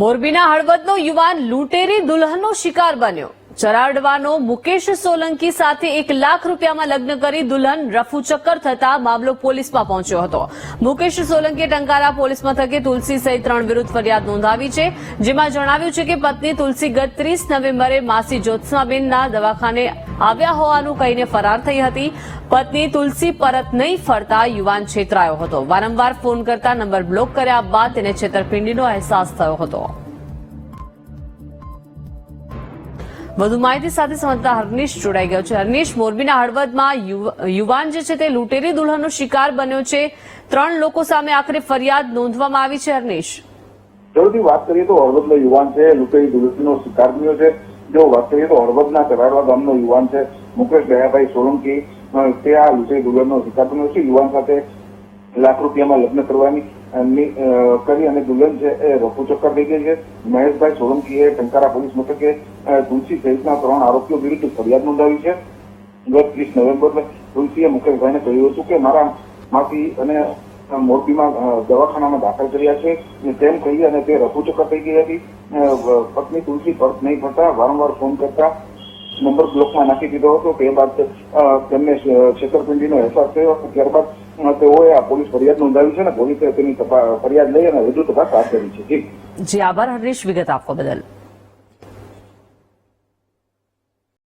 મોરબીના હળવદનો યુવાન લૂંટેરી દુલ્હનનો શિકાર બન્યો. ચરાડવાનો મુકેશ સોલંકી સાથે એક લાખ રૂપિયામાં લગ્ન કરી દુલ્હન રફુચક્કર થતા મામલો પોલીસમાં પહોંચ્યો હતો. મુકેશ સોલંકીએ ટંકારા પોલીસ મથકે તુલસી સહિત ત્રણ વિરુદ્ધ ફરિયાદ નોંધાવી છે, જેમાં જણાવ્યું છે કે પત્ની તુલસી ગત ત્રીસ નવેમ્બરે માસી જ્યોત્સનાબેનના દવાખાને આવ્યા હોવાનું કહીને ફરાર થઈ હતી. પત્ની તુલસી પરત નહીં ફરતા યુવાન છેતરાયો હતો. વારંવાર ફોન કરતા નંબર બ્લોક કર્યા બાદ તેને છેતરપિંડીનો અહેસાસ થયો હતો. વધુ માહિતી સાથે સંવાદદાતા હરનીશ જોડાઈ ગયો છે. હરનીશ, મોરબીના હળવદમાં યુવાન જે છે તે લૂંટેરી દુલ્હનનો શિકાર બન્યો છે. ત્રણ લોકો સામે આખરે ફરિયાદ નોંધવામાં આવી છે, હરનીશ. જરૂરથી વાત કરીએ તો હળવદનો યુવાન છે, લૂંટેરી દુલ્હનનો શિકાર બન્યો છે. જો વાત કરીએ તો હળવદના કરાડવા ગામનો યુવાન છે, મુકેશ દયાભાઈ સોલંકી. તે આ લૂંટેરી દુલ્હનનો શિકાર બન્યો છે. યુવાન સાથે લાખ રૂપિયામાં લગ્ન કરવાની અ, કરી અને દુલ્હન છે એ રફુ થઈ ગઈ છે. મહેશભાઈ સોલંકીએ ટંકારા પોલીસ મથકે તુલસી સહિતના ત્રણ આરોપીઓ વિરુદ્ધ ફરિયાદ નોંધાવી છે. ગત ત્રીસ નવેમ્બર તુલસીએ મુકેશભાઈને કહ્યું હતું કે મારા માંથી અને મોરબીમાં દવાખાનામાં દાખલ કર્યા છે તેમ કહી અને તે રફુચક્કર થઈ ગઈ હતી. પત્ની તુલસી પરત નહીં ફરતા વારંવાર ફોન કરતા નંબર બ્લોકમાં નાખી દીધો હતો. તે બાદ તેમને છેતરપિંડીનો અહેસાસ થયો ત્યારબાદ તેઓએ આ પોલીસ ફરિયાદ નોંધાવી છે અને પોલીસે તેની ફરિયાદ લઈ અને વધુ તપાસ હાથ ધરી છે. જી, આભાર હરીશ. વિગત આપવા બદલ.